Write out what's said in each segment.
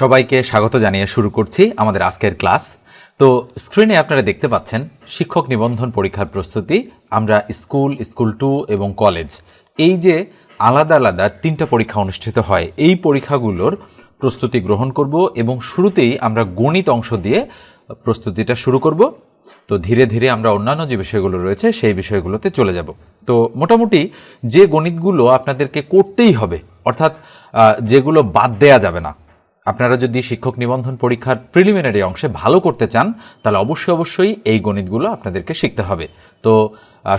সবাইকে স্বাগত জানিয়ে শুরু করছি আমাদের আজকের ক্লাস। তো স্ক্রিনে আপনারা দেখতে পাচ্ছেন, শিক্ষক নিবন্ধন পরীক্ষার প্রস্তুতি, আমরা স্কুল স্কুল টু এবং কলেজ। এই যে আলাদা আলাদা তিনটা পরীক্ষা অনুষ্ঠিত হয়, এই পরীক্ষাগুলোর প্রস্তুতি গ্রহণ করব এবং শুরুতেই আমরা গণিত অংশ দিয়ে প্রস্তুতিটা শুরু করব। তো ধীরে ধীরে আমরা অন্যান্য যে বিষয়গুলো রয়েছে, সেই বিষয়গুলোতে চলে যাব। তো মোটামুটি যে গণিতগুলো আপনাদেরকে করতেই হবে, অর্থাৎ যেগুলো বাদ দেয়া যাবে না আপনারা যদি শিক্ষক নিবন্ধন পরীক্ষার প্রিলিমিনারি অংশে ভালো করতে চান, তাহলে অবশ্যই অবশ্যই এই গণিতগুলো আপনাদেরকে শিখতে হবে। তো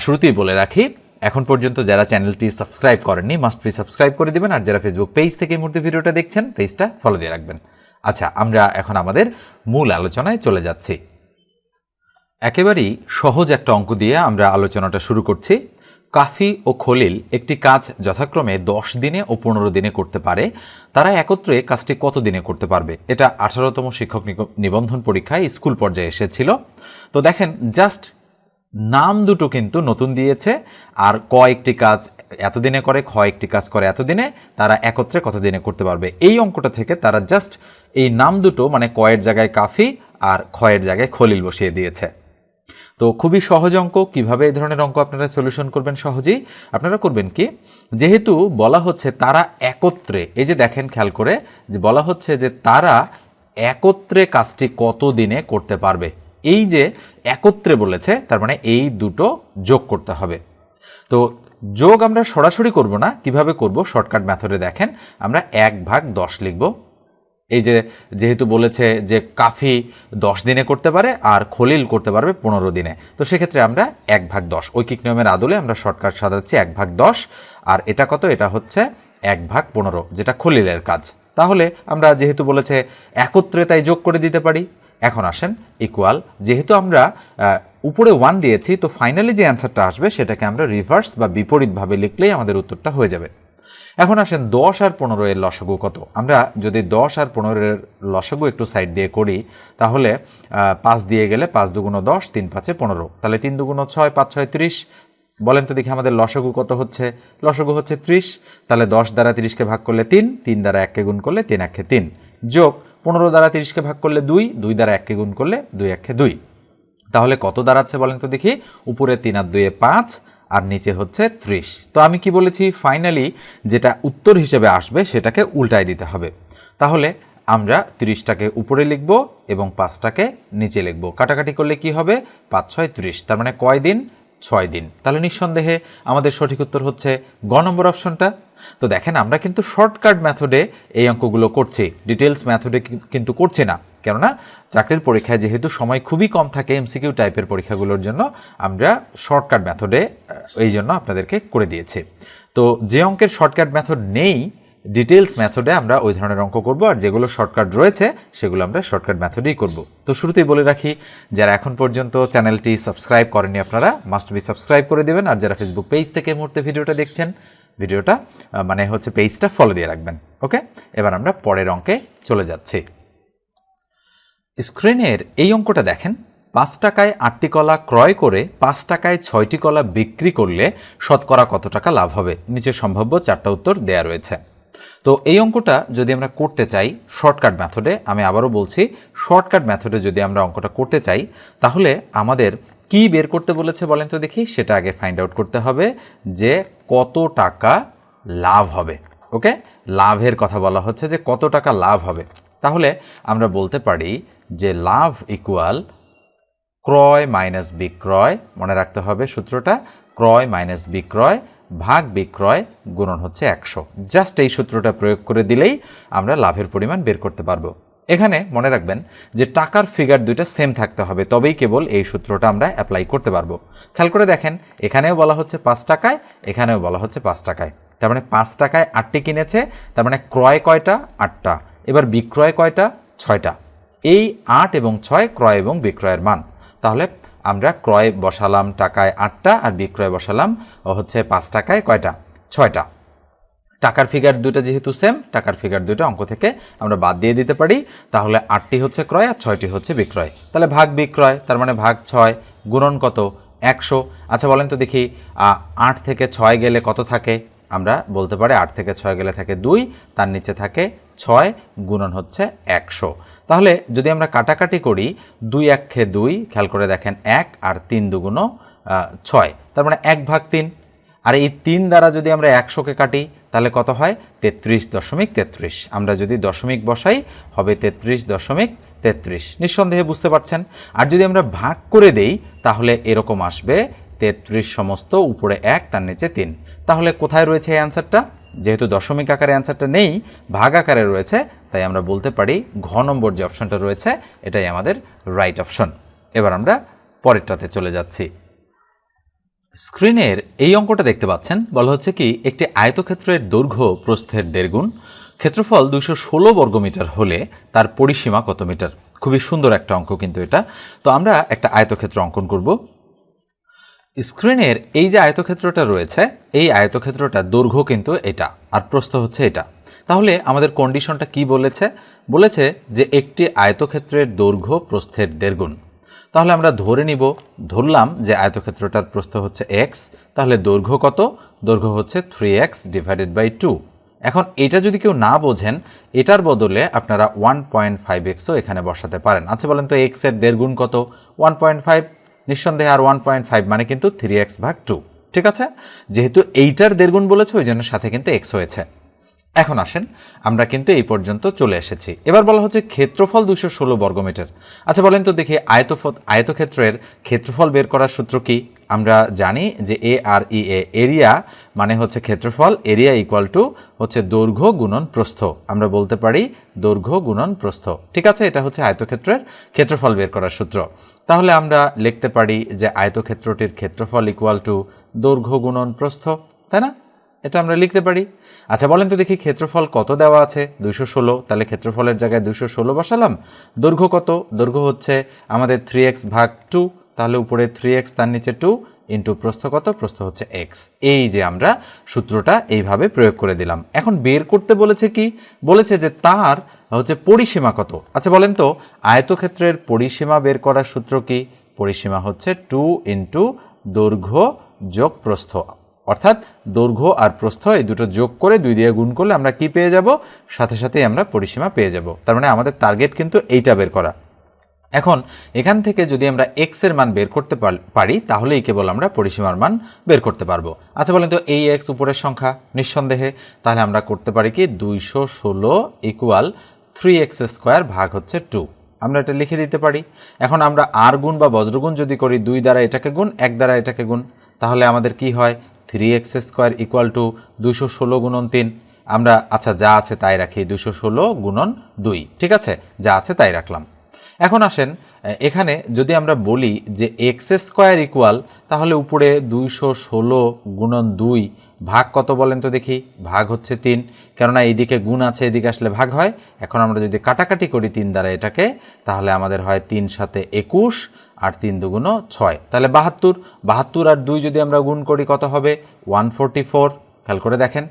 শুরুতেই বলে রাখি, এখন পর্যন্ত যারা চ্যানেলটি সাবস্ক্রাইব করেননি মাস্ট বি সাবস্ক্রাইব করে দিবেন, আর যারা ফেসবুক পেজ থেকে এই মুহূর্তে ভিডিওটা দেখছেন পেজটা ফলো দিয়ে রাখবেন। আচ্ছা আমরা এখন আমাদের মূল আলোচনায় চলে যাচ্ছি। একেবারেই সহজ একটা অঙ্ক দিয়ে আমরা আলোচনাটা শুরু করছি। কাফি ও খলিল একটি কাজ যথাক্রমে দশ দিনে ও পনেরো দিনে করতে পারে। তারা একত্রে কাজটি কত দিনে করতে পারবে? এটা আঠারোতম শিক্ষক নিবন্ধন পরীক্ষায় স্কুল পর্যায়ে এসেছিল। তো দেখেন, জাস্ট নাম দুটো কিন্তু নতুন দিয়েছে, আর ক একটি কাজ এতদিনে করে, খ একটি কাজ করে এতদিনে তারা একত্রে কত দিনে করতে পারবে? এই অঙ্কটা থেকে তারা জাস্ট এই নাম দুটো মানে কয়ের জায়গায় কাফি আর খয়ের জায়গায় খলিল বসিয়ে দিয়েছে। তো খুবই সহজ অঙ্ক, কীভাবে এই ধরনের অঙ্ক আপনারা সলিউশন করবেন সহজেই? আপনারা করবেন কি? যেহেতু বলা হচ্ছে তারা একত্রে, এই যে দেখেন খেয়াল করে, যে বলা হচ্ছে যে তারা একত্রে কাজটি কত দিনে করতে পারবে? এই যে একত্রে বলেছে, তার মানে এই দুটো যোগ করতে হবে। তো যোগ আমরা সরাসরি করব না, কীভাবে করব? শর্টকাট মেথডে দেখেন, আমরা এক ভাগ দশ লিখব। এই যে যেহেতু বলেছে যে কাফি দশ দিনে করতে পারে আর খলিল করতে পারবে পনেরো দিনে। তো সেক্ষেত্রে আমরা এক ভাগ দশ। ঐকিক নিয়মের আদলে আমরা শর্টকাট সাজাচ্ছি এক ভাগ দশ। আর এটা কত? এটা হচ্ছে এক ভাগ পনেরো, যেটা খলিলের কাজ। তাহলে আমরা যেহেতু বলেছে একত্রে তাই যোগ করে দিতে পারি, এখন আসেন ইকুয়াল যেহেতু আমরা উপরে ওয়ান দিয়েছি, তো ফাইনালি যে অ্যান্সারটা আসবে, সেটাকে আমরা রিভার্স বা বিপরীতভাবে লিখলেই আমাদের উত্তরটা হয়ে যাবে। এখন আসেন দশ আর পনেরো এর লসগু কত? আমরা যদি দশ আর পনেরো এর লসগু একটু সাইড দিয়ে করি, তাহলে পাঁচ দিয়ে গেলে পাঁচ দুগুণ দশ, তিন পাঁচে পনেরো। তাহলে তিন দুগুণ ছয়, পাঁচ ছয় ত্রিশ। বলেন তো দেখি আমাদের লসগু কত হচ্ছে? লসগু হচ্ছে ত্রিশ। তাহলে দশ দ্বারা তিরিশকে ভাগ করলে তিন তিন দ্বারা এককে গুণ করলে তিন, একে তিন। যোগ, পনেরো দ্বারা তিরিশকে ভাগ করলে দুই দুই দ্বারা এককে গুণ করলে দুই, একে দুই। তাহলে কত দাঁড়াচ্ছে বলেন তো দেখি? উপরে তিন আর দুয়ে পাঁচ আর নিচে হচ্ছে ত্রিশ। তো আমি কি বলেছি? ফাইনালি যেটা উত্তর হিসেবে আসবে, সেটাকে উল্টায় দিতে হবে। তাহলে আমরা তিরিশটাকে উপরে লিখব এবং পাঁচটাকে নিচে লিখব। কাটাকাটি করলে কি হবে? পাঁচ, ছয়, ত্রিশ। তার মানে কয় দিন? ছয় দিন। তাহলে নিঃসন্দেহে আমাদের সঠিক উত্তর হচ্ছে গ নম্বর অপশনটা। তো দেখেন, আমরা কিন্তু শর্টকাট মেথডে এই অঙ্কগুলো করছি। ডিটেলস মেথডে কিন্তু করছি না। কেননা, চাকরির পরীক্ষায় যেহেতু সময় খুবই কম থাকে এমসিকিউ টাইপের পরীক্ষাগুলোর জন্য, আমরা শর্টকাট মেথডে এই জন্য আপনাদেরকে করে দিয়েছি। তো যে অঙ্কের শর্টকাট মেথড নেই ডিটেলস মেথডে আমরা ওই ধরনের অঙ্ক করব, আর যেগুলো শর্টকাট রয়েছে, সেগুলো আমরা শর্টকাট মেথডেই করব। তো শুরুতেই বলে রাখি, যারা এখন পর্যন্ত চ্যানেলটি সাবস্ক্রাইব করেনি আপনারা মাস্ট বি সাবস্ক্রাইব করে দেবেন। আর যারা ফেসবুক পেজ থেকে মুহূর্তে ভিডিওটা দেখছেন ভিডিওটা মানে হচ্ছে পেজটা ফলো দিয়ে রাখবেন ওকে এবার আমরা পরের অঙ্কে চলে যাচ্ছি। স্ক্রিনের এই অঙ্কটা দেখেন, পাঁচ টাকায় আটটি কলা ক্রয় করে পাঁচ টাকায় ছয়টি কলা বিক্রি করলে শতকরা কত টাকা লাভ হবে? নিচে সম্ভাব্য চারটা উত্তর দেয়া রয়েছে। তো এই অঙ্কটা যদি আমরা করতে চাই শর্টকাট মেথডে আমি আবারও বলছি শর্টকাট মেথডে যদি আমরা অঙ্কটা করতে চাই, তাহলে আমাদের কি বের করতে বলেছে বলেন তো দেখি, সেটা আগে ফাইন্ড আউট করতে হবে যে কত টাকা লাভ হবে ওকে লাভের কথা বলা হচ্ছে যে কত টাকা লাভ হবে। তাহলে আমরা বলতে পারি যে লাভ ইকুয়াল ক্রয় মাইনাস বিক্রয়, মনে রাখতে হবে সূত্রটা, ক্রয় মাইনাস বিক্রয় ভাগ বিক্রয় গুণন হচ্ছে একশো। জাস্ট এই সূত্রটা প্রয়োগ করে দিলেই আমরা লাভের পরিমাণ বের করতে পারব। এখানে মনে রাখবেন যে টাকার ফিগার দুইটা সেম থাকতে হবে, তবেই কেবল এই সূত্রটা আমরা অ্যাপ্লাই করতে পারব। খেয়াল করে দেখেন, এখানেও বলা হচ্ছে পাঁচ টাকায়, এখানেও বলা হচ্ছে পাঁচ টাকায়। তার মানে পাঁচ টাকায় আটটি কিনেছে, তার মানে ক্রয় কয়টা? আটটা। এবার বিক্রয় কয়টা? ছয়টা। এই আট এবং ছয় ক্রয় এবং বিক্রয়ের মান। তাহলে আমরা ক্রয় বসালাম টাকায় আটটা, আর বিক্রয় বসালাম হচ্ছে পাঁচ টাকায় কয়টা? ছয়টা। টাকার ফিগার দুটো যেহেতু সেম টাকার ফিগার দুটো অঙ্ক থেকে আমরা বাদ দিয়ে দিতে পারি। তাহলে আটটি হচ্ছে ক্রয় আর ছয়টি হচ্ছে বিক্রয়। তাহলে ভাগ বিক্রয়, তার মানে ভাগ ছয় গুণন কত? একশো। আচ্ছা বলেন তো দেখি আট থেকে ছয় গেলে কত থাকে? আমরা বলতে পারি আট থেকে ছয় গেলে থাকে দুই, তার নিচে থাকে ছয় গুণন হচ্ছে একশো। তাহলে যদি আমরা কাটাকাটি করি, দুই এক খে দুই, খেয়াল করে দেখেন, এক আর তিন দুগুণ ছয়। তার মানে এক ভাগ তিন। আর এই তিন দ্বারা যদি আমরা একশোকে কাটি তাহলে কত হয়? তেত্রিশ দশমিক তেত্রিশ। আমরা যদি দশমিক বসাই, হবে তেত্রিশ দশমিক তেত্রিশ। নিঃসন্দেহে বুঝতে পারছেন? আর যদি আমরা ভাগ করে দেই, তাহলে এরকম আসবে তেত্রিশ সমস্ত উপরে এক, তার নিচে তিন। তাহলে কোথায় রয়েছে এই অ্যান্সারটা? যেহেতু দশমিক আকারে অ্যান্সারটা নেই, ভাগ আকারে রয়েছে, তাই আমরা বলতে পারি ঘ নম্বর যে অপশনটা রয়েছে, এটাই আমাদের রাইট অপশন। এবার আমরা পরেরটাতে চলে যাচ্ছি। স্ক্রিনের এই অঙ্কটা দেখতে পাচ্ছেন। বলা হচ্ছে কি, একটি আয়তক্ষেত্রের দৈর্ঘ্য প্রস্থের দেড়গুণ। ক্ষেত্রফল দুশো ষোলো বর্গমিটার হলে তার পরিসীমা কত মিটার? খুবই সুন্দর একটা অঙ্ক কিন্তু এটা। তো আমরা একটা আয়তক্ষেত্র অঙ্কন করব। স্ক্রিনের এই যে আয়তক্ষেত্রটা রয়েছে, এই আয়তক্ষেত্রটা দৈর্ঘ্য কিন্তু এটা, আর প্রস্থ হচ্ছে এটা। তাহলে আমাদের কন্ডিশনটা কি বলেছে? বলেছে যে একটি আয়তক্ষেত্রের দৈর্ঘ্য প্রস্থের দেড়গুণ। তাহলে আমরা ধরে নিব, ধরলাম যে আয়তক্ষেত্রটার প্রস্থ হচ্ছে এক্স তাহলে দৈর্ঘ্য কত? দৈর্ঘ্য হচ্ছে three x divided by two এখন এটা যদি কেউ না বোঝেন, এটার বদলে আপনারা ওয়ান পয়েন্ট ফাইভ এক্সও এখানে বসাতে পারেন। আচ্ছা বলেন তো এক্সের দেড় গুণ কত? ওয়ান পয়েন্ট ফাইভ নিঃসন্দেহে আর ওয়ান পয়েন্ট ফাইভ মানে কিন্তু থ্রি এক্স ভাগ টু ঠিক আছে? যেহেতু এইটার দেড়গুণ বলেছে ওই জন্য সাথে কিন্তু এক্স হয়েছে। এখন আসেন, আমরা কিন্তু এই পর্যন্ত চলে এসেছি। এবার বলা হচ্ছে ক্ষেত্রফল দুশো ষোলো বর্গমিটার। আচ্ছা বলেন তো দেখি আয়তফ আয়তক্ষেত্রের ক্ষেত্রফল বের করার সূত্র কি? আমরা জানি যে এ আর ই এ এরিয়া মানে হচ্ছে ক্ষেত্রফল, এরিয়া ইকুয়াল টু হচ্ছে দৈর্ঘ্য গুণন প্রস্থ। আমরা বলতে পারি দৈর্ঘ্য গুণন প্রস্থ। ঠিক আছে? এটা হচ্ছে আয়তক্ষেত্রের ক্ষেত্রফল বের করার সূত্র। তাহলে আমরা লিখতে পারি যে আয়তক্ষেত্রটির ক্ষেত্রফল ইকুয়াল টু দৈর্ঘ্য গুণন প্রস্থ, তাই না? এটা আমরা লিখতে পারি। আচ্ছা বলেন তো দেখি ক্ষেত্রফল কত দেওয়া আছে? দুশো ষোলো। তাহলে ক্ষেত্রফলের জায়গায় দুশো ষোলো বসালাম। দৈর্ঘ্য কত? দৈর্ঘ্য হচ্ছে আমাদের থ্রি এক্স ভাগ টু তাহলে উপরে থ্রি এক্স তার নিচে টু ইন্টু প্রস্থ কত? প্রস্থ হচ্ছে এক্স এই যে আমরা সূত্রটা এইভাবে প্রয়োগ করে দিলাম। এখন বের করতে বলেছে কি? বলেছে যে তার হচ্ছে পরিসীমা কত? আচ্ছা বলেন তো, আয়তক্ষেত্রের পরিসীমা বের করার সূত্র কি? পরিসীমা হচ্ছে টু ইন্টু দৈর্ঘ্য যোগ প্রস্থ। অর্থাৎ দৈর্ঘ্য আর প্রস্থ এই দুটো যোগ করে দুই দিয়ে গুণ করলে আমরা কি পেয়ে যাব? সাথে সাথেই আমরা পরিসীমা পেয়ে যাব। তার মানে আমাদের টার্গেট কিন্তু এইটা বের করা। এখন এখান থেকে যদি আমরা এক্সের মান বের করতে পারি তাহলেই কেবল আমরা পরিসীমার মান বের করতে পারব। আচ্ছা বলেন তো, এই এক্স উপরের সংখ্যা নিঃসন্দেহে, তাহলে আমরা করতে পারি কি? দুইশো ষোলো ইকুয়াল থ্রি এক্স স্কোয়ার ভাগ হচ্ছে টু আমরা এটা লিখে দিতে পারি। এখন আমরা আর গুণ বা বজ্রগুণ যদি করি, দুই দ্বারা এটাকে গুণ, এক দ্বারা এটাকে গুণ, তাহলে আমাদের কি হয়? Three x square equal to দুশো ষোলো গুণন তিন আমরা আচ্ছা যা আছে তাই রাখি দুশো ষোলো গুণন দুই। ঠিক আছে? যা আছে তাই রাখলাম। এখন আসেন এখানে যদি আমরা বলি যে এক্স স্কোয়ার ইকুয়াল তাহলে উপরে দুইশো ষোলো গুণন দুই ভাগ কত বলেন তো দেখি? ভাগ হচ্ছে তিন। কেননা এইদিকে গুণ আছে, এদিকে আসলে ভাগ হয়। এখন আমরা যদি কাটাকাটি করি তিন দ্বারা এটাকে, তাহলে আমাদের হয় তিন সাথে একুশ আর তিন দুগুণ ছয়। তাহলে বাহাত্তর বাহাত্তর আর দুই যদি আমরা গুণ করি কত হবে? One forty four. খেয়াল করে দেখেন।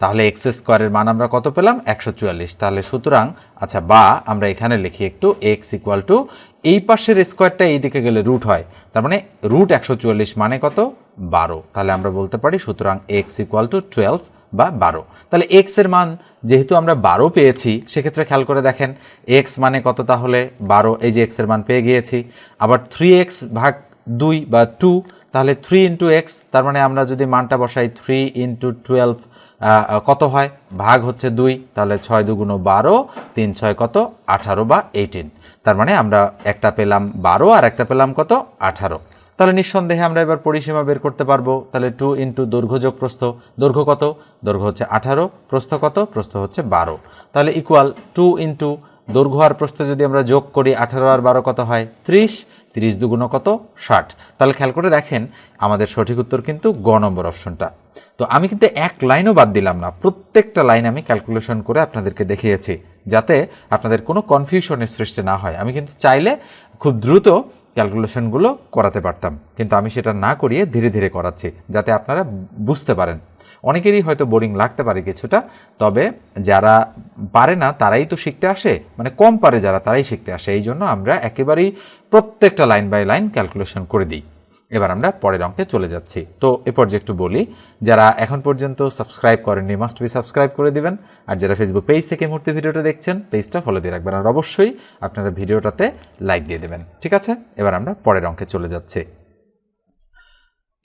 তাহলে এক্স স্কোয়ারের মান আমরা কত পেলাম? একশো চুয়াল্লিশ। তাহলে সুতরাং আচ্ছা বা আমরা এখানে লিখি একটু এক্স ইকুয়াল টু, এই পাশের স্কোয়ারটা এই দিকে গেলে রুট হয়। তার মানে রুট একশো চুয়াল্লিশ মানে কত? বারো। তাহলে আমরা বলতে পারি সুতরাং এক্স ইকুয়াল টু টুয়েলভ বা বারো। তাহলে এক্সের মান যেহেতু আমরা বারো পেয়েছি, সেক্ষেত্রে খেয়াল করে দেখেন এক্স মানে কত তাহলে? বারো, এই যে এক্সের মান পেয়ে গিয়েছি। আবার থ্রি এক্স ভাগ দুই বা টু তাহলে থ্রি ইন্টু এক্স তার মানে আমরা যদি মানটা বসাই থ্রি ইন্টু টুয়েলভ কত হয়? ভাগ হচ্ছে দুই, তাহলে ছয় দুগুণ বারো, তিন ছয় কত? আঠারো বা এইটিন তার মানে আমরা একটা পেলাম বারো আর একটা পেলাম কত? আঠারো। তাহলে নিঃসন্দেহে আমরা এবার পরিসীমা বের করতে পারব। তাহলে টু ইন্টু দৈর্ঘ্য যোগ প্রস্থ, দৈর্ঘ্য কত? দৈর্ঘ্য হচ্ছে আঠারো, প্রস্থ কত? প্রস্থ হচ্ছে বারো। তাহলে ইকুয়াল টু ইন্টু দৈর্ঘ্য আর প্রস্থ যদি আমরা যোগ করি, আঠারো আর বারো কত হয়? ত্রিশ। তিরিশ দুগুণ কত? ষাট। তাহলে খেয়াল করে দেখেন, আমাদের সঠিক উত্তর কিন্তু গ নম্বর অপশনটা। তো আমি কিন্তু এক লাইনও বাদ দিলাম না, প্রত্যেকটা লাইন আমি ক্যালকুলেশন করে আপনাদেরকে দেখিয়েছি, যাতে আপনাদের কোনো কনফিউশনের সৃষ্টি না হয়। আমি কিন্তু চাইলে খুব দ্রুত ক্যালকুলেশনগুলো করাতে পারতাম। কিন্তু আমি সেটা না করিয়ে ধীরে ধীরে করাচ্ছি, যাতে আপনারা বুঝতে পারেন। অনেকেরই হয়তো বোরিং লাগতে পারে কিছুটা, তবে যারা পারে না, তারাই তো শিখতে আসে মানে কম পারে যারা, তারাই শিখতে আসে। এই জন্য আমরা একেবারেই প্রত্যেকটা লাইন বাই লাইন ক্যালকুলেশন করে দিই। এবার আমরা পরের অঙ্কে চলে যাচ্ছি। তো এ পর্যায়ে একটু বলি, যারা এখন পর্যন্ত সাবস্ক্রাইব করেননি মাস্ট বি সাবস্ক্রাইব করে দিবেন। আর যারা ফেসবুক পেজ থেকে মুহূর্তে ভিডিওটা দেখছেন পেজটা ফলো দিয়ে রাখবেন। আর অবশ্যই আপনারা ভিডিওটাতে লাইক দিয়ে দেবেন। ঠিক আছে? এবার আমরা পরের অঙ্কে চলে যাচ্ছি।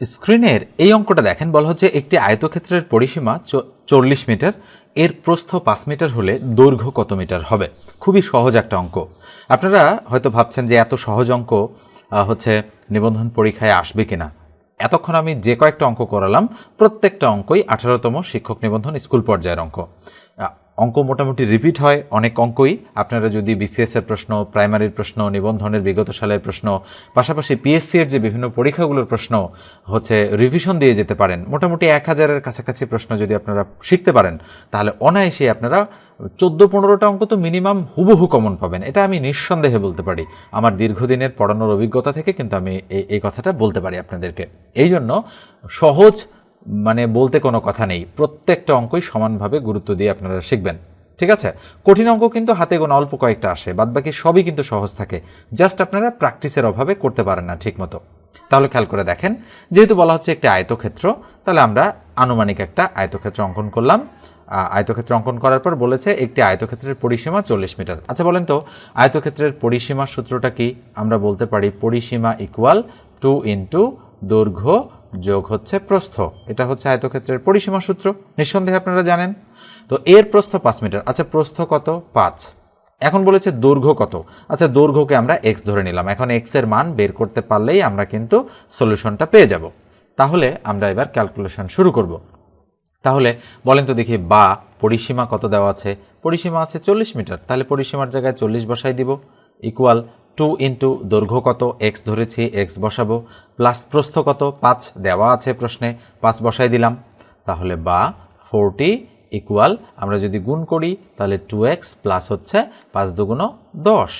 স্ক্রিনের এই অঙ্কটা দেখেন, বলা হচ্ছে একটি আয়তক্ষেত্রের পরিসীমা চল্লিশ মিটার। এর প্রস্থ পাঁচ মিটার হলে দৈর্ঘ্য কত মিটার হবে? খুবই সহজ একটা অঙ্ক। আপনারা হয়তো ভাবছেন যে এত সহজ অঙ্ক হচ্ছে নিবন্ধন পরীক্ষায় আসবে কিনা? এতক্ষণ আমি যে কয়েকটা অঙ্ক করালাম, প্রত্যেকটা অঙ্কই আঠারোতম শিক্ষক নিবন্ধন স্কুল পর্যায়ের অঙ্ক। অঙ্ক মোটামুটি রিপিট হয় অনেক অঙ্কই। আপনারা যদি বিসিএস এর প্রশ্ন প্রাইমারির প্রশ্ন, নিবন্ধনের বিগত সালের প্রশ্ন, পাশাপাশি পিএসসি এর যে বিভিন্ন পরীক্ষাগুলোর প্রশ্ন হচ্ছে রিভিশন দিয়ে যেতে পারেন। মোটামুটি এক হাজারের কাছাকাছি প্রশ্ন যদি আপনারা শিখতে পারেন, তাহলে অনায়াসে আপনারা চোদ্দ পনেরোটা অঙ্ক তো মিনিমাম হুবহু কমন পাবেন। এটা আমি নিঃসন্দেহে বলতে পারি। আমার দীর্ঘদিনের পড়ানোর অভিজ্ঞতা থেকে কিন্তু আমি এই কথাটা বলতে পারি আপনাদেরকে। এই জন্য সহজ মানে বলতে কোনো কথা নেই। প্রত্যেকটা অঙ্কই সমানভাবে গুরুত্ব দিয়ে আপনারা শিখবেন। ঠিক আছে? কঠিন অঙ্ক কিন্তু হাতে গোনা অল্প কয়েকটা আসে, বাদবাকি সবই কিন্তু সহজ থাকে। জাস্ট আপনারা প্র্যাকটিসের অভাবে করতে পারেন না ঠিকমতো। তাহলে খেয়াল করে দেখেন, যেহেতু বলা হচ্ছে একটি আয়তক্ষেত্র, তাহলে আমরা আনুমানিক একটা আয়তক্ষেত্র অঙ্কন করলাম। আয়তক্ষেত্র অঙ্কন করার পর বলেছে একটি আয়তক্ষেত্রের পরিসীমা চল্লিশ মিটার। আচ্ছা বলেন তো, আয়তক্ষেত্রের পরিসীমা সূত্রটা কি? আমরা বলতে পারি পরিসীমা ইকুয়াল টু ইন্টু দৈর্ঘ্য যোগ হচ্ছে প্রস্থ। এটা হচ্ছে আয়তক্ষেত্রের পরিসীমা সূত্র। নিঃসন্দেহে আপনারা জানেন? তো এর প্রস্থ পাঁচ মিটার। আচ্ছা প্রস্থ কত? পাঁচ। এখন বলেছে দৈর্ঘ্য কত? আচ্ছা দৈর্ঘ্যকে আমরা এক্স ধরে নিলাম। এখন এক্সের মান বের করতে পারলেই আমরা কিন্তু সলিউশনটা পেয়ে যাব। তাহলে আমরা এবার ক্যালকুলেশন শুরু করব। তাহলে বলেন তো দেখি বা পরিসীমা কত দেওয়া আছে? পরিসীমা আছে চল্লিশ মিটার। তাহলে পরিসীমার জায়গায় চল্লিশ বসাই দিব। ইকুয়াল টু ইন্টু দৈর্ঘ্য কত? এক্স ধরেছি এক্স বসাবো। প্লাস প্রস্থ কত? পাঁচ দেওয়া আছে প্রশ্নে, পাঁচ বসাই দিলাম। তাহলে বা ফোরটি ইকুয়াল আমরা যদি গুণ করি, তাহলে টু এক্স প্লাস হচ্ছে পাঁচ দুগুণ দশ।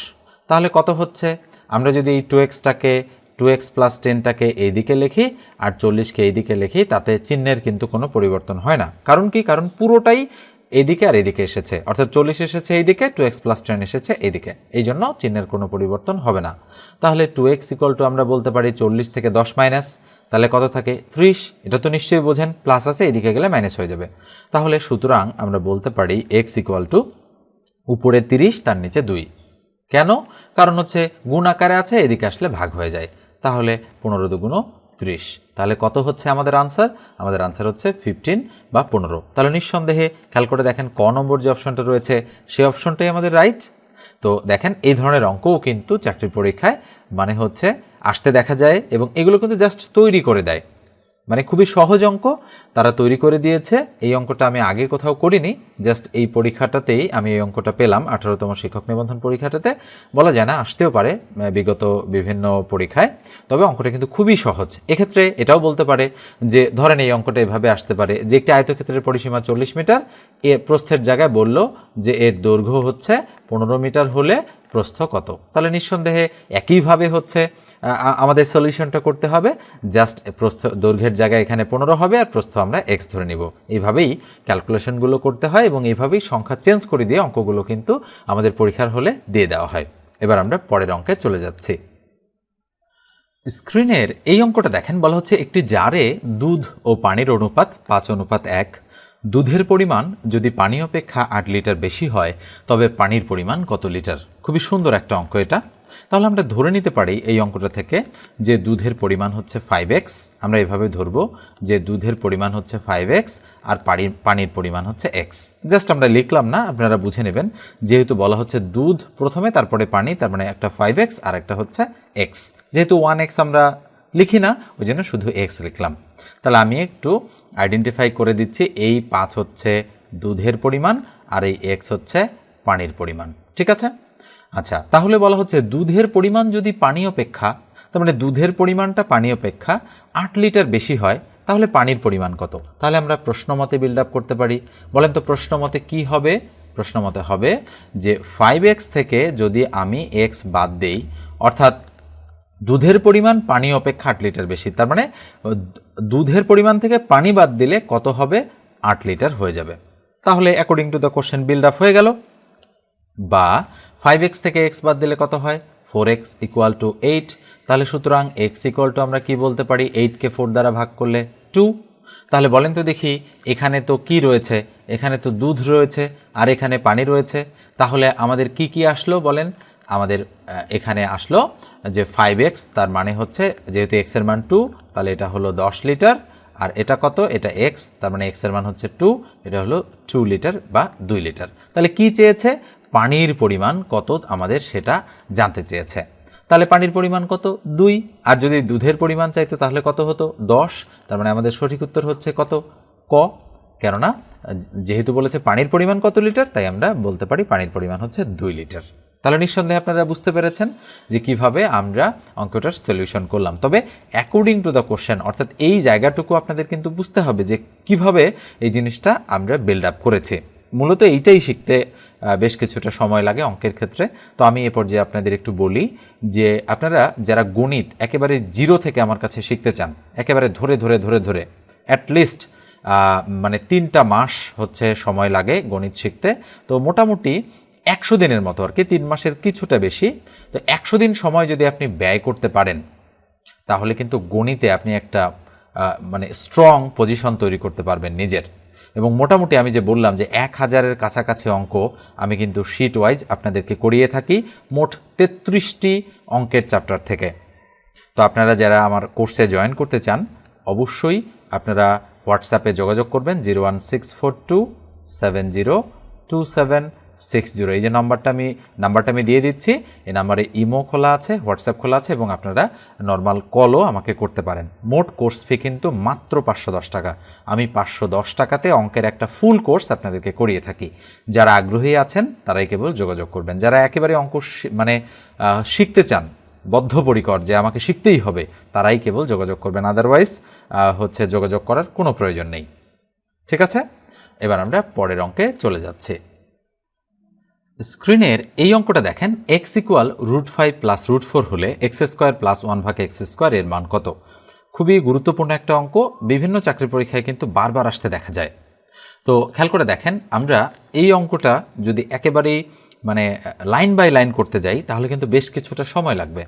তাহলে কত হচ্ছে? আমরা যদি এই টু এক্সটাকে টু এক্স প্লাস টেনটাকে এইদিকে লিখি আর চল্লিশকে এইদিকে লিখি, তাতে চিহ্নের কিন্তু কোনো পরিবর্তন হয় না। কারণ কি? কারণ পুরোটাই এদিকে আর এদিকে এসেছে। অর্থাৎ চল্লিশ এসেছে এইদিকে টু এক্স প্লাস টেন এসেছে এইদিকে। এই জন্য চিহ্নের কোনো পরিবর্তন হবে না। তাহলে টু এক্স ইকুয়াল টু আমরা বলতে পারি চল্লিশ থেকে দশ মাইনাস তাহলে কত থাকে? ত্রিশ। এটা তো নিশ্চয়ই বোঝেন প্লাস আছে এদিকে গেলে মাইনাস হয়ে যাবে। তাহলে সুতরাং আমরা বলতে পারি এক্স ইকুয়াল টু উপরে তিরিশ, তার নিচে দুই। কেন? কারণ হচ্ছে গুণ আকারে আছে, এদিকে আসলে ভাগ হয়ে যায়। তাহলে পনেরো দুগুণো ত্রিশ। তাহলে কত হচ্ছে আমাদের আনসার আমাদের আনসার হচ্ছে ফিফটিন বা পনেরো। তাহলে নিঃসন্দেহে খেয়াল করে দেখেন ক নম্বর যে অপশনটা রয়েছে সেই অপশনটাই আমাদের রাইট তো দেখেন এই ধরনের অঙ্কও কিন্তু চাকরির পরীক্ষায় মানে হচ্ছে আসতে দেখা যায় এবং এগুলো কিন্তু জাস্ট তৈরি করে দেয়। মানে খুবই সহজ অঙ্ক তারা তৈরি করে দিয়েছে। এই অঙ্কটা আমি আগে কোথাও করিনি, জাস্ট এই পরীক্ষাটাতেই আমি এই অঙ্কটা পেলাম, আঠারোতম শিক্ষক নিবন্ধন পরীক্ষাটাতে। বলা যায় না, আসতেও পারে বিগত বিভিন্ন পরীক্ষায়। তবে অঙ্কটা কিন্তু খুবই সহজ। এক্ষেত্রে এটাও বলতে পারে যে, ধরেন এই অঙ্কটা এভাবে আসতে পারে যে, একটি আয়তক্ষেত্রের পরিসীমা চল্লিশ মিটার, এ প্রস্থের জায়গায় বলল যে, এর দৈর্ঘ্য হচ্ছে পনেরো মিটার হলে প্রস্থ কত। তাহলে নিঃসন্দেহে একইভাবে হচ্ছে। আমাদের সলিউশনটা করতে হবে। জাস্ট প্রস্থ, দৈর্ঘ্যের জায়গায় এখানে পনেরো হবে আর প্রস্থ আমরা এক্স ধরে নিব। এইভাবেই ক্যালকুলেশনগুলো করতে হয় এবং এইভাবেই সংখ্যা চেঞ্জ করে দিয়ে অঙ্কগুলো কিন্তু আমাদের পরীক্ষার হলে দিয়ে দেওয়া হয়। এবার আমরা পরের অঙ্কে চলে যাচ্ছি। স্ক্রিনের এই অঙ্কটা দেখেন, বলা হচ্ছে একটি জারে দুধ ও পানির অনুপাত পাঁচ অনুপাত এক। দুধের পরিমাণ যদি পানি অপেক্ষা আট লিটার বেশি হয়, তবে পানির পরিমাণ কত লিটার? খুবই সুন্দর একটা অঙ্ক এটা। তাহলে আমরা ধরে নিতে পারি এই অঙ্কটা থেকে যে দুধের পরিমাণ হচ্ছে ফাইভ এক্স আমরা এভাবে ধরবো যে দুধের পরিমাণ হচ্ছে ফাইভ এক্স আর পানির পানির পরিমাণ হচ্ছে এক্স জাস্ট আমরা লিখলাম না, আপনারা বুঝে নেবেন। যেহেতু বলা হচ্ছে দুধ প্রথমে, তারপরে পানি, তার মানে একটা ফাইভ এক্স আর একটা হচ্ছে এক্স যেহেতু ওয়ান এক্স আমরা লিখি না, ওই জন্য শুধু এক্স লিখলাম। তাহলে আমি একটু আইডেন্টিফাই করে দিচ্ছি, এই পাঁচ হচ্ছে দুধের পরিমাণ আর এই এক্স হচ্ছে পানির পরিমাণ। ঠিক আছে? আচ্ছা তাহলে বলা হচ্ছে দুধের পরিমাণ যদি পানি অপেক্ষা, তার মানে দুধের পরিমাণটা পানি অপেক্ষা আট লিটার বেশি হয়, তাহলে পানির পরিমাণ কত? তাহলে আমরা প্রশ্নমতে বিল্ড আপ করতে পারি। বলেন তো প্রশ্নমতে কি হবে? প্রশ্নমতে হবে যে ফাইভ এক্স থেকে যদি আমি এক্স বাদ দেই, অর্থাৎ দুধের পরিমাণ পানি অপেক্ষা আট লিটার বেশি, তার মানে দুধের পরিমাণ থেকে পানি বাদ দিলে কত হবে? আট লিটার হয়ে যাবে। তাহলে according to the question build up হয়ে গেল। বা ফাইভ এক্স থেকে এক্স বাদ দিলে কত হয়? Four x equal to eight তাহলে সুতরাং এক্স ইকুয়াল টু আমরা কি বলতে পারি? এইটকে ফোর দ্বারা ভাগ করলে টু তাহলে বলেন তো দেখি, এখানে তো কি রয়েছে? এখানে তো দুধ রয়েছে, আর এখানে পানি রয়েছে। তাহলে আমাদের কি কি আসলো বলেন? আমাদের এখানে আসলো যে ফাইভ এক্স তার মানে হচ্ছে যেহেতু এক্সের মান টু তাহলে এটা হলো দশ লিটার। আর এটা কত? এটা এক্স তার মানে এক্সের মান হচ্ছে টু এটা হলো টু লিটার বা দুই লিটার। তাহলে কি চেয়েছে? পানির পরিমাণ কত আমাদের সেটা জানতে চেয়েছে। তাহলে পানির পরিমাণ কত? দুই। আর যদি দুধের পরিমাণ চাইতো তাহলে কত হতো? দশ। তার মানে আমাদের সঠিক উত্তর হচ্ছে কত? ক। কেননা, যেহেতু বলেছে পানির পরিমাণ কত লিটার, তাই আমরা বলতে পারি পানির পরিমাণ হচ্ছে দুই লিটার। তাহলে নিঃসন্দেহে আপনারা বুঝতে পেরেছেন যে কীভাবে আমরা অঙ্কটার সলিউশন করলাম। তবে অ্যাকর্ডিং টু দ্য কোশ্চেন অর্থাৎ এই জায়গাটুকু আপনাদের কিন্তু বুঝতে হবে যে কীভাবে এই জিনিসটা আমরা বিল্ড আপ করেছি। মূলত এইটাই শিখতে বেশ কিছুটা সময় লাগে অঙ্কের ক্ষেত্রে। তো আমি এ পর্যায়ে আপনাদের একটু বলি যে আপনারা যারা গণিত একেবারে জিরো থেকে আমার কাছে শিখতে চান, একেবারে ধরে ধরে ধরে ধরে অ্যাটলিস্ট মানে তিনটা মাস হচ্ছে সময় লাগে গণিত শিখতে। তো মোটামুটি একশো দিনের মতো আর কি, তিন মাসের কিছুটা বেশি। তো একশো দিন সময় যদি আপনি ব্যয় করতে পারেন, তাহলে কিন্তু গণিতে আপনি একটা মানে স্ট্রং পজিশন তৈরি করতে পারবেন নিজের। এবং মোটামুটি আমি যে বললাম যে এক হাজারের কাছাকাছি অঙ্ক আমি কিন্তু শিট ওয়াইজ আপনাদেরকে করিয়ে থাকি মোট তেত্রিশটি অঙ্কের চ্যাপ্টার থেকে। তো আপনারা যারা আমার কোর্সে জয়েন করতে চান, অবশ্যই আপনারা হোয়াটসঅ্যাপে যোগাযোগ করবেন zero one six four two seven zero two seven six zero এই যে নাম্বারটা আমি নাম্বারটা আমি দিয়ে দিচ্ছি। এই নাম্বারে ইমো খোলা আছে, হোয়াটসঅ্যাপ খোলা আছে এবং আপনারা নর্মাল কলও আমাকে করতে পারেন। মোট কোর্স ফি কিন্তু মাত্র পাঁচশো দশ টাকা। আমি পাঁচশো দশ টাকাতে অঙ্কের একটা ফুল কোর্স আপনাদেরকে করিয়ে থাকি। যারা আগ্রহী আছেন, তারাই কেবল যোগাযোগ করবেন। যারা একেবারে অঙ্ক মানে শিখতে চান, বদ্ধপরিকর যে আমাকে শিখতেই হবে, তারাই কেবল যোগাযোগ করবেন। আদারওয়াইজ হচ্ছে যোগাযোগ করার কোনো প্রয়োজন নেই। ঠিক আছে? এবার আমরা পরের অঙ্কে চলে যাচ্ছি। স্ক্রিনের এই অঙ্কটা দেখেন x equal root five plus root four হলে এক্স স্কোয়ার প্লাস ওয়ান ভাগ এক্স স্কোয়ার এর মান কত? খুবই গুরুত্বপূর্ণ একটা অঙ্ক, বিভিন্ন চাকরি পরীক্ষায় কিন্তু বারবার আসতে দেখা যায়। তো খেয়াল করে দেখেন, আমরা এই অঙ্কটা যদি একেবারেই মানে লাইন বাই লাইন করতে যাই, তাহলে কিন্তু বেশ কিছুটা সময় লাগবে।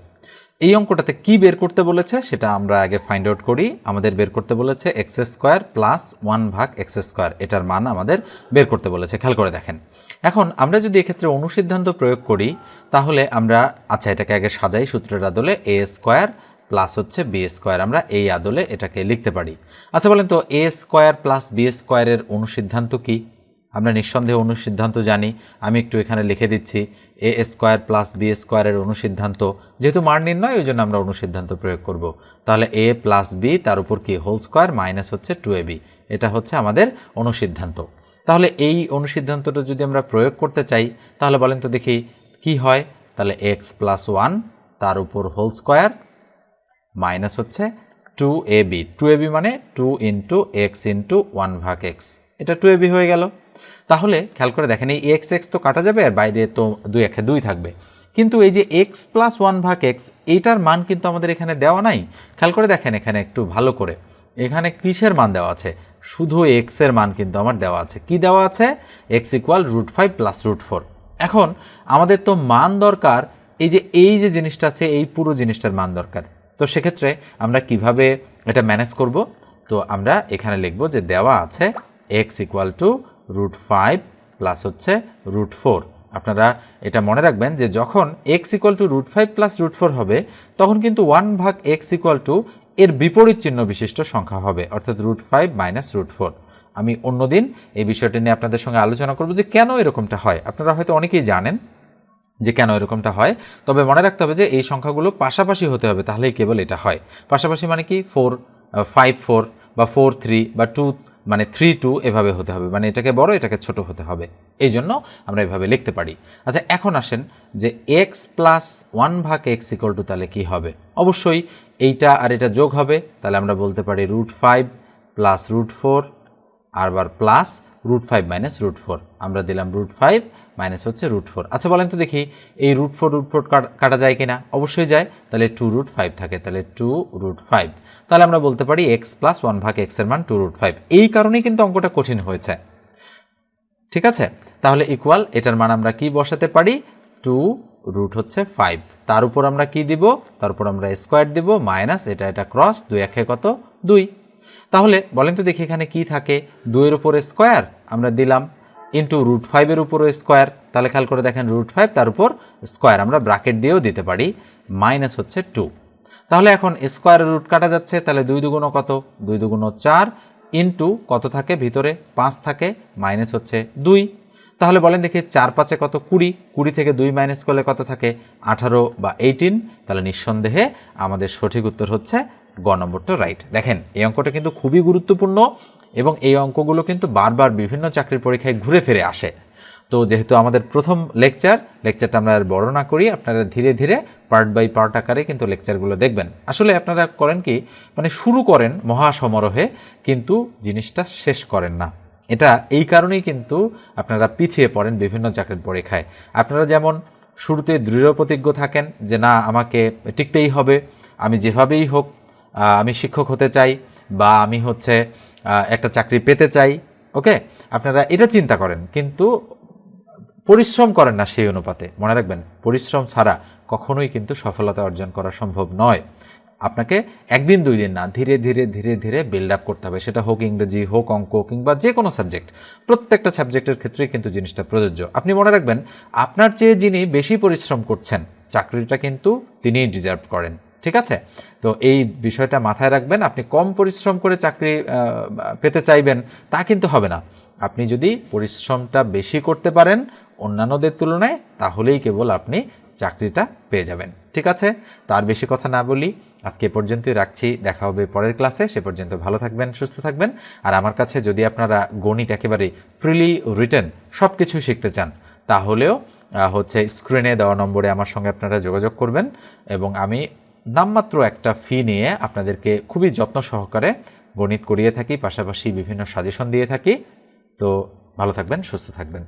এই অঙ্কটাতে কি বের করতে বলেছে সেটা আমরা আগে ফাইন্ড আউট করি। আমাদের বের করতে বলেছে এক্স স্কোয়ার প্লাস ওয়ান ভাগ এক্স স্কোয়ার এটার মান আমাদের বের করতে বলেছে। খেয়াল করে দেখেন। এখন আমরা যদি এক্ষেত্রে অনুসিদ্ধান্ত প্রয়োগ করি, তাহলে আমরা আচ্ছা এটাকে আগে সাজাই সূত্রের আদলে এ স্কোয়ার প্লাস হচ্ছে বি স্কোয়ার আমরা এই আদলে এটাকে লিখতে পারি। আচ্ছা বলেন তো এ স্কোয়ার প্লাস বি স্কোয়ারের অনুসিদ্ধান্ত কি? আমরা নিঃসন্দেহে অনুসিদ্ধান্ত জানি। আমি একটু এখানে লিখে দিচ্ছি, এ স্কোয়ার প্লাস বি স্কোয়ারের অনুসিদ্ধান্ত। যেহেতু মান নির্ণয় ওই জন্য আমরা অনুসিদ্ধান্ত প্রয়োগ করব। তাহলে এ প্লাস বি, তার উপর কি? হোল স্কোয়ার মাইনাস হচ্ছে টু এ বি। এটা হচ্ছে আমাদের অনুসিদ্ধান্ত। তাহলে এই অনুসিদ্ধান্তটা যদি আমরা প্রয়োগ করতে চাই, তাহলে বলেন তো দেখি, কি হয়? তাহলে এক্স প্লাস ওয়ান, তার উপর হোল স্কোয়ার মাইনাস হচ্ছে two a b. Two a b মানে two into x into one ভাগ এক্স। এটা টু এ বি হয়ে গেল। তাহলে খেয়াল করে দেখেন, এই এক্স এক্স তো কাটা যাবে আর বাইরে তো দুই একে দুই থাকবে। কিন্তু এই যে এক্স প্লাস ওয়ান ভাগ এক্স এইটার মান কিন্তু আমাদের এখানে দেওয়া নাই। খেয়াল করে দেখেন এখানে একটু ভালো করে। এখানে কিসের মান দেওয়া আছে? শুধু এক্সের মান কিন্তু আমার দেওয়া আছে। কি দেওয়া আছে? X equal root five plus root four এখন আমাদের তো মান দরকার, এই যে এই যে জিনিসটা আছে, এই পুরো জিনিসটার মান দরকার। তো সেক্ষেত্রে আমরা কীভাবে এটা ম্যানেজ করব? তো আমরা এখানে লিখব যে দেওয়া আছে x equal to root five plus হচ্ছে রুট ফোর আপনারা এটা মনে রাখবেন যে যখন x equal to root five plus root four হবে, তখন কিন্তু ওয়ান ভাগ এক্স ইকুয়াল টু এর বিপরীত চিহ্ন বিশিষ্ট সংখ্যা হবে, অর্থাৎ root five minus root four আমি অন্যদিন এই বিষয়টা নিয়ে আপনাদের সঙ্গে আলোচনা করব যে কেন এরকমটা হয়। আপনারা হয়তো অনেকেই জানেন যে কেন এরকমটা হয়, তবে মনে রাখতে হবে যে এই সংখ্যাগুলো পাশাপাশি হতে হবে, তাহলেই কেবল এটা হয়। পাশাপাশি মানে কি? ফোর ফাইভ ফোর বা ফোর থ্রি বা টু মানে থ্রি টু এভাবে হতে হবে মানে এটাকে বড়, এটাকে ছোট হতে হবে। এই জন্য আমরা এভাবে লিখতে পারি। আচ্ছা এখন আসেন যে এক্স প্লাস ওয়ান ভাগ এক্স ইকুয়াল টু তাহলে কী হবে? অবশ্যই এইটা আর এটা যোগ হবে, তাহলে আমরা বলতে পারি root five plus root four আরবার plus root five minus root four আমরা দিলাম রুট ফাইভ মাইনাস হচ্ছে রুট ফোর আচ্ছা বলেন তো দেখি, এই রুট ফোর রুট ফোর কাটা যায় কিনা? অবশ্যই যায়, তাহলে টু রুট ফাইভ থাকে, তাহলে টু রুট ফাইভ তাহলে আমরা বলতে পারি এক্স প্লাস ওয়ান ভাগ এক্সের মান টু রুট ফাইভ এই কারণেই কিন্তু অঙ্কটা কঠিন হয়েছে। ঠিক আছে? তাহলে ইকুয়াল এটার মান আমরা কি বসাতে পারি? টু রুট হচ্ছে ফাইভ তার উপর আমরা কি দিব? তার উপর আমরা স্কোয়ার দিব মাইনাস এটা এটা ক্রস দুই একে কত? দুই। তাহলে বলেন তো দেখি এখানে কি থাকে? দুইয়ের উপর স্কোয়ার আমরা দিলাম ইন্টু রুট ফাইভের উপরও স্কোয়ার তাহলে খেয়াল করে দেখেন রুট ফাইভ তার উপর স্কোয়ার আমরা ব্রাকেট দিয়েও দিতে পারি। মাইনাস হচ্ছে টু তাহলে এখন স্কোয়ারের রুট কাটা যাচ্ছে, তাহলে দুই দুগুণ কত? দুই দুগুণ চার ইন্টু কত থাকে? ভিতরে পাঁচ থাকে, মাইনাস হচ্ছে দুই। তাহলে বলেন দেখি চার পাঁচে কত? কুড়ি। কুড়ি থেকে দুই মাইনাস করলে কত থাকে? আঠারো বা এইটিন তাহলে নিঃসন্দেহে আমাদের সঠিক উত্তর হচ্ছে গ নম্বরটা রাইট দেখেন, এই অঙ্কটা কিন্তু খুবই গুরুত্বপূর্ণ এবং এই অঙ্কগুলো কিন্তু বারবার বিভিন্ন চাকরির পরীক্ষায় ঘুরে ফিরে আসে। তো যেহেতু আমাদের প্রথম লেকচার লেকচারটা আমরা আর বড় না করি, আপনারা ধীরে ধীরে পার্ট বাই পার্ট আকারে কিন্তু লেকচারগুলো দেখবেন। আসলে আপনারা করেন কি মানে শুরু করেন মহাসমারোহে, কিন্তু জিনিসটা শেষ করেন না। এটা এই কারণেই কিন্তু আপনারা পিছিয়ে পড়েন বিভিন্ন চাকরির পরীক্ষায়। আপনারা যেমন শুরুতে দৃঢ় প্রতিজ্ঞ থাকেন যে, না, আমাকে টিকতেই হবে, আমি যেভাবেই হোক আমি শিক্ষক হতে চাই বা আমি হচ্ছে একটা চাকরি পেতে চাই। ওকে? আপনারা এটা চিন্তা করেন, কিন্তু পরিশ্রম করেন না সেই অনুপাতে। মনে রাখবেন, পরিশ্রম ছাড়া কখনোই কিন্তু সফলতা অর্জন করা সম্ভব নয়। আপনাকে একদিন, দুই দিন না, ধীরে ধীরে ধীরে ধীরে বিল্ড আপ করতে হবে। সেটা হোক ইংরেজি, হোক অঙ্ক, কিংবা যে কোনো সাবজেক্ট প্রত্যেকটা সাবজেক্টের ক্ষেত্রেই কিন্তু জিনিসটা প্রযোজ্য। আপনি মনে রাখবেন, আপনার চেয়ে যিনি বেশি পরিশ্রম করছেন, চাকরিটা কিন্তু তিনিই ডিজার্ভ করেন। ঠিক আছে? তো এই বিষয়টা মাথায় রাখবেন, আপনি কম পরিশ্রম করে চাকরি পেতে চাইবেন, তা কিন্তু হবে না। আপনি যদি পরিশ্রমটা বেশি করতে পারেন অন্যান্যদের তুলনায় তাহলেই কেবল আপনি চাকরিটা পেয়ে যাবেন। ঠিক আছে? তার বেশি কথা না বলি, আজকে এ পর্যন্তই রাখছি। দেখা হবে পরের ক্লাসে। সে পর্যন্ত ভালো থাকবেন, সুস্থ থাকবেন। আর আমার কাছে যদি আপনারা গণিত একেবারে প্রিলি রিটেন সব কিছু শিখতে চান, তাহলেও হচ্ছে স্ক্রিনে দেওয়া নম্বরে আমার সঙ্গে আপনারা যোগাযোগ করবেন এবং আমি নামমাত্র একটা ফি নিয়ে আপনাদেরকে খুবই যত্ন সহকারে গণিত করিয়ে থাকি, পাশাপাশি বিভিন্ন সাজেশন দিয়ে থাকি। তো ভালো থাকবেন, সুস্থ থাকবেন।